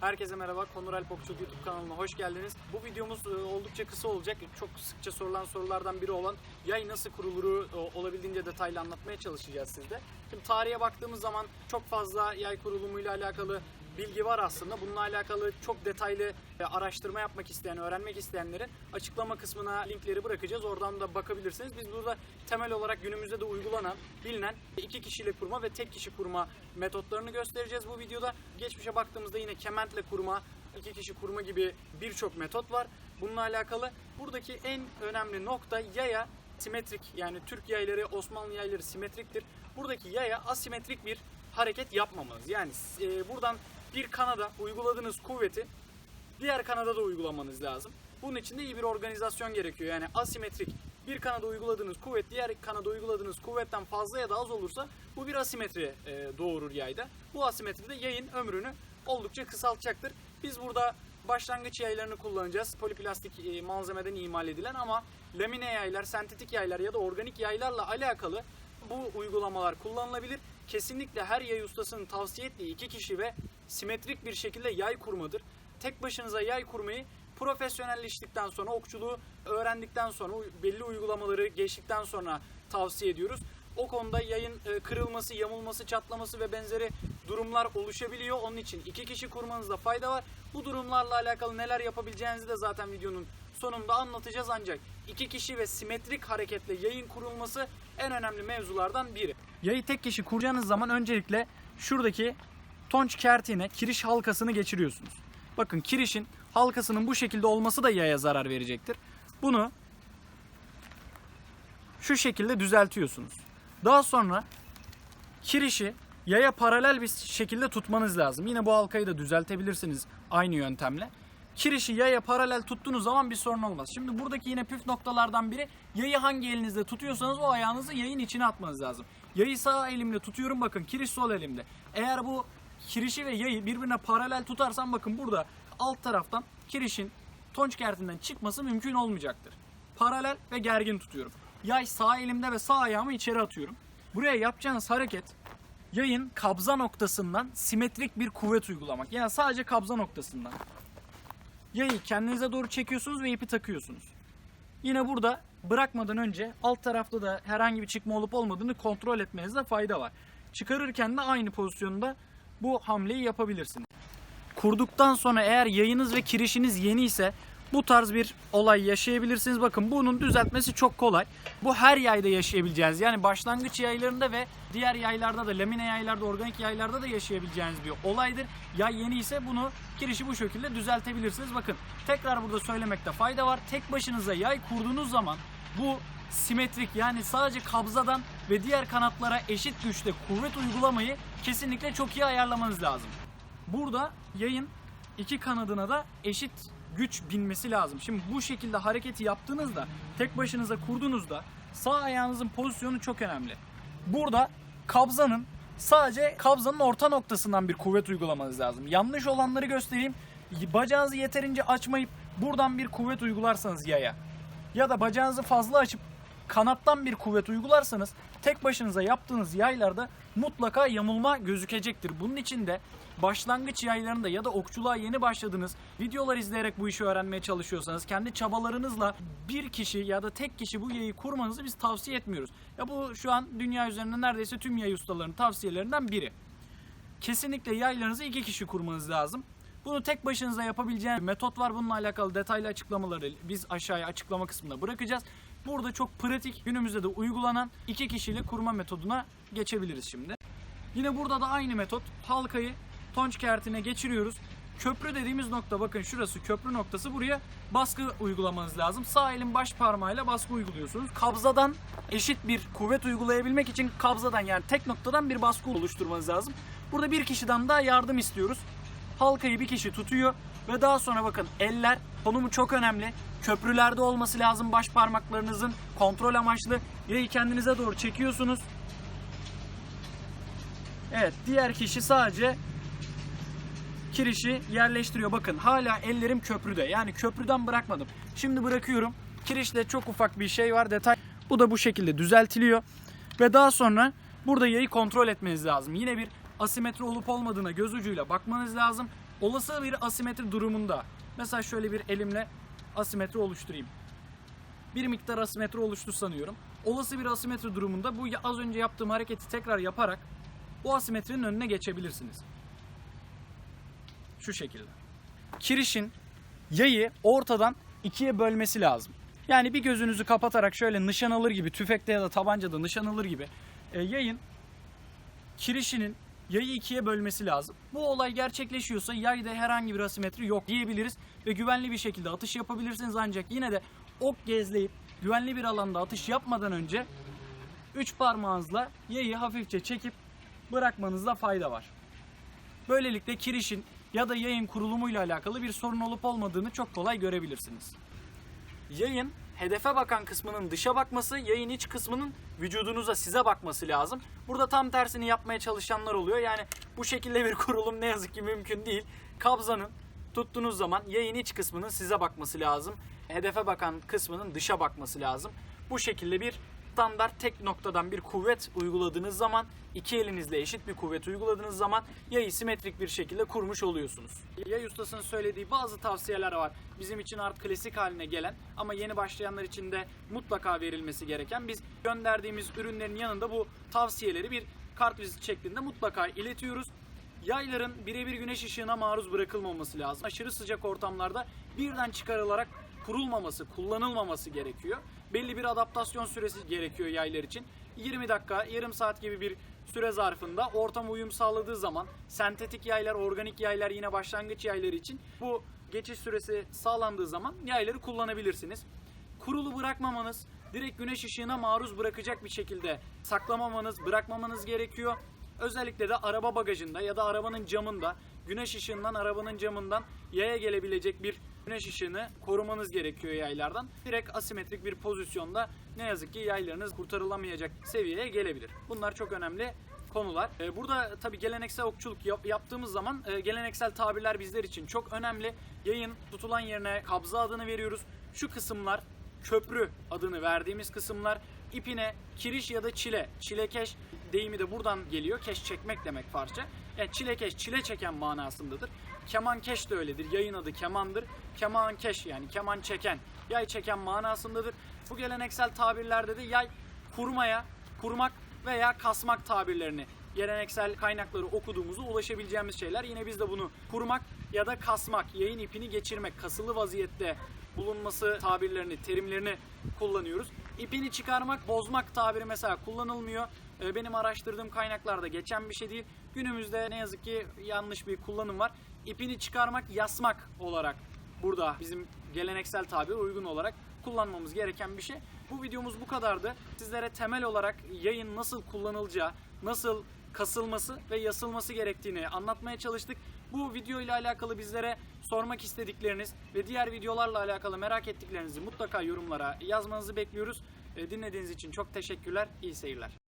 Herkese merhaba. Konur Alp Okçuluk YouTube kanalına hoş geldiniz. Bu videomuz e, oldukça kısa olacak. Çok sıkça sorulan sorulardan biri olan yay nasıl kuruluru e, olabildiğince detaylı anlatmaya çalışacağız sizde. Şimdi tarihe baktığımız zaman çok fazla yay kurulumuyla alakalı bilgi var aslında. Bununla alakalı çok detaylı e, araştırma yapmak isteyen, öğrenmek isteyenlerin açıklama kısmına linkleri bırakacağız. Oradan da bakabilirsiniz. Biz burada temel olarak günümüzde de uygulanan, bilinen iki kişiyle kurma ve tek kişi kurma metotlarını göstereceğiz bu videoda. Geçmişe baktığımızda yine kementle kurma, iki kişi kurma gibi birçok metot var. Bununla alakalı buradaki en önemli nokta yaya simetrik yani Türk yayları, Osmanlı yayları simetriktir. Buradaki yaya asimetrik bir hareket yapmamanız. Yani e, buradan bir kanada uyguladığınız kuvveti diğer kanada da uygulamanız lazım. Bunun için de iyi bir organizasyon gerekiyor. Yani asimetrik bir kanada uyguladığınız kuvvet diğer kanada uyguladığınız kuvvetten fazla ya da az olursa bu bir asimetri e, doğurur yayda. Bu asimetri de yayın ömrünü oldukça kısaltacaktır. Biz burada başlangıç yaylarını kullanacağız. Poliplastik e, malzemeden imal edilen ama lamine yaylar, sentetik yaylar ya da organik yaylarla alakalı bu uygulamalar kullanılabilir. Kesinlikle her yay ustasının tavsiye ettiği iki kişi ve simetrik bir şekilde yay kurmadır. Tek başınıza yay kurmayı profesyonelleştikten sonra, okçuluğu öğrendikten sonra, belli uygulamaları geçtikten sonra tavsiye ediyoruz. O konuda yayın e, kırılması, yamulması, çatlaması ve benzeri durumlar oluşabiliyor. Onun için iki kişi kurmanızda fayda var. Bu durumlarla alakalı neler yapabileceğinizi de zaten videonun sonunda anlatacağız ancak iki kişi ve simetrik hareketle yayın kurulması en önemli mevzulardan biri. Yayı tek kişi kuracağınız zaman öncelikle şuradaki tonç kertine kiriş halkasını geçiriyorsunuz. Bakın kirişin halkasının bu şekilde olması da yaya zarar verecektir. Bunu şu şekilde düzeltiyorsunuz. Daha sonra kirişi yaya paralel bir şekilde tutmanız lazım. Yine bu halkayı da düzeltebilirsiniz aynı yöntemle. Kirişi yaya paralel tuttuğunuz zaman bir sorun olmaz. Şimdi buradaki yine püf noktalardan biri yayı hangi elinizde tutuyorsanız o ayağınızı yayın içine atmanız lazım. Yayı sağ elimle tutuyorum bakın kiriş sol elimde. Eğer bu kirişi ve yayı birbirine paralel tutarsam bakın burada alt taraftan kirişin tonç kertinden çıkması mümkün olmayacaktır. Paralel ve gergin tutuyorum. Yay sağ elimde ve sağ ayağımı içeri atıyorum. Buraya yapacağınız hareket yayın kabza noktasından simetrik bir kuvvet uygulamak. Yani sadece kabza noktasından. Yayı kendinize doğru çekiyorsunuz ve ipi takıyorsunuz. Yine burada bırakmadan önce alt tarafta da herhangi bir çıkma olup olmadığını kontrol etmenizde fayda var. Çıkarırken de aynı pozisyonda bu hamleyi yapabilirsiniz. Kurduktan sonra eğer yayınız ve kirişiniz yeni ise bu tarz bir olay yaşayabilirsiniz. Bakın bunun düzeltmesi çok kolay. Bu her yayda yaşayabileceğiniz yani başlangıç yaylarında ve diğer yaylarda da lamine yaylarda, organik yaylarda da yaşayabileceğiniz bir olaydır. Yay yeni ise bunu kirişi bu şekilde düzeltebilirsiniz. Bakın tekrar burada söylemekte fayda var. Tek başınıza yay kurduğunuz zaman bu simetrik yani sadece kabzadan ve diğer kanatlara eşit güçte kuvvet uygulamayı kesinlikle çok iyi ayarlamanız lazım. Burada yayın iki kanadına da eşit güç binmesi lazım. Şimdi bu şekilde hareketi yaptığınızda tek başınıza kurduğunuzda sağ ayağınızın pozisyonu çok önemli. Burada kabzanın sadece kabzanın orta noktasından bir kuvvet uygulamanız lazım. Yanlış olanları göstereyim. Bacağınızı yeterince açmayıp buradan bir kuvvet uygularsanız yaya ya da bacağınızı fazla açıp kanattan bir kuvvet uygularsanız tek başınıza yaptığınız yaylarda mutlaka yamulma gözükecektir. Bunun için de başlangıç yaylarında ya da okçuluğa yeni başladınız, videolar izleyerek bu işi öğrenmeye çalışıyorsanız kendi çabalarınızla bir kişi ya da tek kişi bu yayı kurmanızı biz tavsiye etmiyoruz. Ya bu şu an dünya üzerinde neredeyse tüm yay ustalarının tavsiyelerinden biri. Kesinlikle yaylarınızı iki kişi kurmanız lazım. Bunu tek başınıza yapabileceğiniz bir metot var. Bununla alakalı detaylı açıklamaları biz aşağıya açıklama kısmında bırakacağız. Burada çok pratik, günümüzde de uygulanan iki kişiyle kurma metoduna geçebiliriz şimdi. Yine burada da aynı metot. Halkayı tonç kertine geçiriyoruz. Köprü dediğimiz nokta bakın şurası köprü noktası. Buraya baskı uygulamanız lazım. Sağ elin baş parmağıyla baskı uyguluyorsunuz. Kabzadan eşit bir kuvvet uygulayabilmek için kabzadan yani tek noktadan bir baskı oluşturmanız lazım. Burada bir kişiden daha yardım istiyoruz. Halkayı bir kişi tutuyor ve daha sonra bakın eller konumu çok önemli. Köprülerde olması lazım baş parmaklarınızın kontrol amaçlı. Yayı kendinize doğru çekiyorsunuz. Evet diğer kişi sadece kirişi yerleştiriyor. Bakın hala ellerim köprüde. Yani köprüden bırakmadım. Şimdi bırakıyorum. Kirişte çok ufak bir şey var detay. Bu da bu şekilde düzeltiliyor. Ve daha sonra burada yayı kontrol etmeniz lazım. Yine bir asimetri olup olmadığına göz ucuyla bakmanız lazım. Olası bir asimetri durumunda mesela şöyle bir elimle asimetri oluşturayım. Bir miktar asimetri oluştu sanıyorum. Olası bir asimetri durumunda bu az önce yaptığım hareketi tekrar yaparak o asimetrinin önüne geçebilirsiniz. Şu şekilde. Kirişin yayı ortadan ikiye bölmesi lazım. Yani bir gözünüzü kapatarak şöyle nişan alır gibi tüfekte ya da tabancada nişan alır gibi e, yayın kirişinin yayı ikiye bölmesi lazım. Bu olay gerçekleşiyorsa yayda herhangi bir asimetri yok diyebiliriz ve güvenli bir şekilde atış yapabilirsiniz ancak yine de ok gezleyip güvenli bir alanda atış yapmadan önce üç parmağınızla yayı hafifçe çekip bırakmanızda fayda var. Böylelikle kirişin ya da yayın kurulumuyla alakalı bir sorun olup olmadığını çok kolay görebilirsiniz. Yayın hedefe bakan kısmının dışa bakması, yayın iç kısmının vücudunuza size bakması lazım. Burada tam tersini yapmaya çalışanlar oluyor. Yani bu şekilde bir kurulum ne yazık ki mümkün değil. Kabzanın tuttuğunuz zaman yayın iç kısmının size bakması lazım. Hedefe bakan kısmının dışa bakması lazım. Bu şekilde bir standart tek noktadan bir kuvvet uyguladığınız zaman iki elinizle eşit bir kuvvet uyguladığınız zaman yayı simetrik bir şekilde kurmuş oluyorsunuz. Yay ustasının söylediği bazı tavsiyeler var. Bizim için artık klasik haline gelen ama yeni başlayanlar için de mutlaka verilmesi gereken. Biz gönderdiğimiz ürünlerin yanında bu tavsiyeleri bir kartvizit şeklinde mutlaka iletiyoruz. Yayların birebir güneş ışığına maruz bırakılmaması lazım. Aşırı sıcak ortamlarda birden çıkarılarak kurulmaması, kullanılmaması gerekiyor. Belli bir adaptasyon süresi gerekiyor yaylar için. 20 dakika, yarım saat gibi bir süre zarfında ortama uyum sağladığı zaman sentetik yaylar, organik yaylar yine başlangıç yayları için bu geçiş süresi sağlandığı zaman yayları kullanabilirsiniz. Kurulu bırakmamanız, direkt güneş ışığına maruz bırakacak bir şekilde saklamamanız, bırakmamanız gerekiyor. Özellikle de araba bagajında ya da arabanın camında güneş ışığından arabanın camından yaya gelebilecek bir güneş ışığını korumanız gerekiyor yaylardan. Direkt asimetrik bir pozisyonda ne yazık ki yaylarınız kurtarılamayacak seviyeye gelebilir. Bunlar çok önemli konular. Ee, Burada tabii geleneksel okçuluk yap- yaptığımız zaman e, geleneksel tabirler bizler için çok önemli. Yayın tutulan yerine kabza adını veriyoruz. Şu kısımlar köprü adını verdiğimiz kısımlar ipine kiriş ya da çile, çilekeş deyimi de buradan geliyor. Keş çekmek demek parça. Yani çilekeş, çile çeken manasındadır. Kemankeş de öyledir. Yayın adı kemandır. Kemankeş yani keman çeken, yay çeken manasındadır. Bu geleneksel tabirlerde de yay kurmaya, kurmak veya kasmak tabirlerini geleneksel kaynakları okuduğumuzu ulaşabileceğimiz şeyler. Yine biz de bunu kurmak ya da kasmak, yayın ipini geçirmek, kasılı vaziyette bulunması tabirlerini, terimlerini kullanıyoruz. İpini çıkarmak, bozmak tabiri mesela kullanılmıyor. Ee, Benim araştırdığım kaynaklarda geçen bir şey değil. Günümüzde ne yazık ki yanlış bir kullanım var. İpini çıkarmak, yasmak olarak burada bizim geleneksel tabir uygun olarak kullanmamız gereken bir şey. Bu videomuz bu kadardı. Sizlere temel olarak yayın nasıl kullanılacağı, nasıl kasılması ve yasılması gerektiğini anlatmaya çalıştık. Bu video ile alakalı bizlere sormak istedikleriniz ve diğer videolarla alakalı merak ettiklerinizi mutlaka yorumlara yazmanızı bekliyoruz. E, Dinlediğiniz için çok teşekkürler. İyi seyirler.